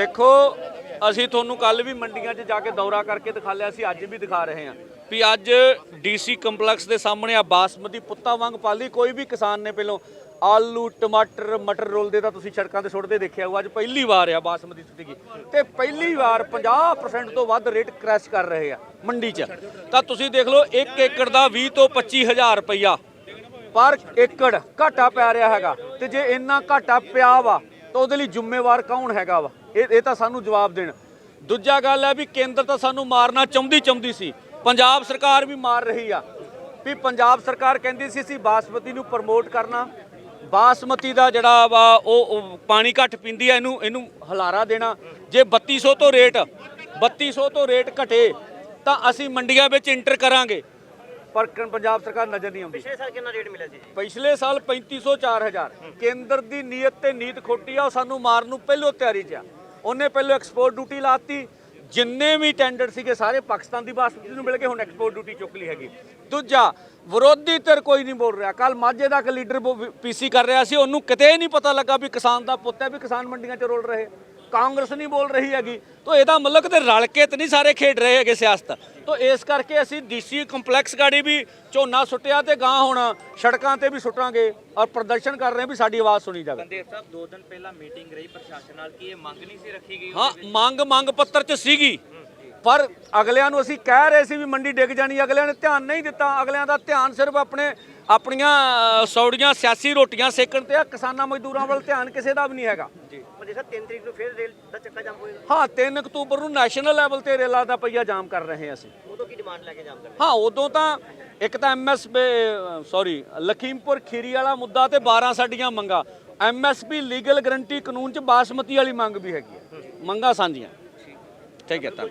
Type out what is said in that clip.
ਦੇਖੋ, ਅਸੀਂ ਤੁਹਾਨੂੰ ਕੱਲ ਵੀ ਮੰਡੀਆਂ 'ਚ ਜਾ ਕੇ ਦੌਰਾ ਕਰਕੇ ਦਿਖਾ ਲਿਆ ਸੀ, ਅੱਜ ਵੀ ਦਿਖਾ ਰਹੇ ਹਾਂ। ਵੀ ਅੱਜ ਡੀਸੀ ਕੰਪਲੈਕਸ ਦੇ ਸਾਹਮਣੇ ਆ ਬਾਸਮਤੀ ਪੁੱਤਾਂ ਵਾਂਗ ਪਾਲੀ, ਕੋਈ ਵੀ ਕਿਸਾਨ ਨੇ ਪਹਿਲਾਂ ਆਲੂ, ਟਮਾਟਰ, ਮਟਰ ਰੋਲਦੇ ਤਾਂ ਤੁਸੀਂ ਸੜਕਾਂ ਤੇ ਸੁੱਟਦੇ ਦੇਖਿਆ ਹੋਊ, ਅੱਜ ਪਹਿਲੀ ਵਾਰ ਆ ਬਾਸਮਤੀ ਸੁੱਟੀ ਗਈ ਤੇ ਪਹਿਲੀ ਵਾਰ 50% ਤੋਂ ਵੱਧ ਰੇਟ ਕ੍ਰੈਸ਼ ਕਰ ਰਹੇ ਆ ਮੰਡੀ 'ਚ। ਤਾਂ ਤੁਸੀਂ ਦੇਖ ਲਓ 1 ਏਕੜ ਦਾ 20 ਤੋਂ 25000 ਰੁਪਈਆ ਪਰ ਏਕੜ ਘਾਟਾ ਪੈ ਰਿਹਾ ਹੈਗਾ। ਤੇ ਜੇ ਇੰਨਾ ਘਾਟਾ ਪਿਆ ਵਾ ਤਾਂ ਉਹਦੇ ਲਈ ਜ਼ਿੰਮੇਵਾਰ ਕੌਣ ਹੈਗਾ ਵਾ? ਇਹ ਇਹ ਤਾਂ ਸਾਨੂੰ ਜਵਾਬ ਦੇਣ। ਦੂਜਾ ਗੱਲ ਹੈ ਵੀ ਕੇਂਦਰ ਤਾਂ ਸਾਨੂੰ ਮਾਰਨਾ ਚਾਹੁੰਦੀ ਚਾਹੁੰਦੀ ਸੀ। ਪੰਜਾਬ ਸਰਕਾਰ ਵੀ ਮਾਰ ਰਹੀ ਆ। ਵੀ ਪੰਜਾਬ ਸਰਕਾਰ ਕਹਿੰਦੀ ਸੀ, ਅਸੀਂ ਬਾਸਮਤੀ ਨੂੰ ਪ੍ਰਮੋਟ ਕਰਨਾ। ਬਾਸਮਤੀ ਦਾ ਜਿਹੜਾ ਵਾ, ਉਹ ਪਾਣੀ ਘੱਟ ਪੀਂਦੀ ਆ, ਇਹਨੂੰ ਇਹਨੂੰ ਹਲਾਰਾ ਦੇਣਾ। ਜੇ 3200 ਤੋਂ ਰੇਟ 3200 ਤੋਂ ਰੇਟ ਘਟੇ, ਤਾਂ ਅਸੀਂ ਮੰਡੀਆਂ ਵਿੱਚ ਇੰਟਰ ਕਰਾਂਗੇ। ਪਰ ਪੰਜਾਬ ਸਰਕਾਰ ਨਜ਼ਰ ਨਹੀਂ ਆਉਂਦੀ। ਪਿਛਲੇ ਸਾਲ ਕਿੰਨਾ ਰੇਟ ਮਿਲਿਆ ਸੀ ਜੀ? ਪਿਛਲੇ ਸਾਲ 3500 4000 ਕੇਂਦਰ ਦੀ ਨੀਅਤ ਤੇ ਨੀਤ ਖੋਟੀ ਆ ਉਹ ਸਾਨੂੰ ਮਾਰਨ ਨੂੰ ਪਹਿਲੋਂ ਤਿਆਰੀ 'ਚ ਆ। ਉਹਨੇ ਪਹਿਲੋਂ ਐਕਸਪੋਰਟ ਡਿਊਟੀ ਲਾਤੀ। ਜਿੰਨੇ ਵੀ ਟੈਂਡਰ ਸੀਗੇ ਸਾਰੇ ਪਾਕਿਸਤਾਨ ਦੀ ਬਾਸਮਤੀ ਨੂੰ ਮਿਲ ਕੇ ਹੁਣ ਐਕਸਪੋਰਟ ਡਿਊਟੀ ਚੁੱਕ ਲਈ ਹੈਗੀ। ਦੂਜਾ ਵਿਰੋਧੀ ਧਿਰ ਕੋਈ ਨਹੀਂ ਬੋਲ ਰਿਹਾ। ਕੱਲ ਮਾਝੇ ਦਾ ਇੱਕ ਲੀਡਰ ਪੀਸੀ ਕਰ ਰਿਹਾ ਸੀ ਉਹਨੂੰ ਕਿਤੇ ਨਹੀਂ ਪਤਾ ਲੱਗਾ ਵੀ ਕਿਸਾਨ ਦਾ ਪੁੱਤ ਹੈ ਵੀ ਕਿਸਾਨ ਮੰਡੀਆਂ 'ਚ ਰੋਲ ਰਹੇ। ਕਾਂਗਰਸ ਨਹੀਂ ਬੋਲ ਰਹੀ ਹੈਗੀ। ਤਾਂ ਇਹਦਾ ਮਤਲਬ ਕਿ ਰਲ ਕੇ ਤੇ ਨਹੀਂ ਸਾਰੇ ਖੇਡ ਰਹੇ ਹੈਗੇ ਸਿਆਸਤ। ਤਾਂ ਇਸ ਕਰਕੇ ਅਸੀਂ ਡੀਸੀ ਕੰਪਲੈਕਸ ਗਾੜੀ ਵੀ ਝੋਨਾ ਸੁੱਟਿਆ ਤੇ ਗਾਂ ਹੁਣ ਸੜਕਾਂ ਤੇ ਵੀ ਸੁੱਟਾਂਗੇ ਔਰ ਪ੍ਰਦਰਸ਼ਨ ਕਰ ਰਹੇ ਵੀ ਸਾਡੀ ਆਵਾਜ਼ ਸੁਣੀ ਜਾਵੇ। ਕੰਦੇਰ ਸਾਹਿਬ ਦੋ ਦਿਨ ਪਹਿਲਾਂ ਮੀਟਿੰਗ ਰਹੀ ਪ੍ਰਸ਼ਾਸਨ ਨਾਲ ਕੀ ਇਹ ਮੰਗ ਨਹੀਂ ਸੀ ਰੱਖੀ ਗਈ ਹਾਂ ਮੰਗ ਮੰਗ ਪੱਤਰ 'ਚ ਸੀਗੀ। ਪਰ ਅਗਲਿਆਂ ਨੂੰ ਅਸੀਂ ਕਹਿ ਰਹੇ ਸੀ ਵੀ ਮੰਡੀ ਡਿੱਗ ਜਾਣੀ ਅਗਲਿਆਂ ਨੇ ਧਿਆਨ ਨਹੀਂ ਦਿੱਤਾ ਅਗਲਿਆਂ ਦਾ ਧਿਆਨ ਸਿਰਫ ਆਪਣੇ ਆਪਣੀਆਂ ਸੌੜੀਆਂ ਸਿਆਸੀ ਰੋਟੀਆਂ ਸੇਕਣ ਤੇ ਆ ਕਿਸਾਨਾਂ ਮਜ਼ਦੂਰਾਂ ਵੱਲ ਧਿਆਨ ਕਿਸੇ ਦਾ ਵੀ ਨਹੀਂ ਹੈਗਾ। ਮਜੇ ਸਾਹਿਬ 3 ਤਰੀਕ ਨੂੰ ਫਿਰ ਰੇਲ ਦਾ ਚੱਕਾ ਜਾਮ ਹੋਏਗਾ? ਹਾਂ 3 ਅਕਤੂਬਰ ਨੂੰ ਨੈਸ਼ਨਲ ਲੈਵਲ ਤੇ ਰੇਲਾਂ ਦਾ ਪਈਆ ਜਾਮ ਕਰ ਰਹੇ ਹਾਂ ਅਸੀਂ। ਉਦੋਂ ਕੀ ਡਿਮਾਂਡ ਲੈ ਕੇ ਜਾਮ ਕਰਨਾ ਹਾਂ ਉਦੋਂ ਤਾਂ ਇੱਕ ਤਾਂ ਐਮਐਸਪੀ ਸੌਰੀ ਲਖੀਮਪੁਰ ਖੀਰੀ ਵਾਲਾ ਮੁੱਦਾ ਤੇ 12 ਸਾਡੀਆਂ ਮੰਗਾ। ਐਮਐਸਪੀ ਲੀਗਲ ਗਰੰਟੀ ਕਾਨੂੰਨ ਚ ਬਾਸਮਤੀ ਵਾਲੀ ਮੰਗ ਵੀ ਹੈਗੀ ਮੰਗਾ ਸਾਂਝੀਆਂ। ਠੀਕ। ਹੈ ਤਾਂ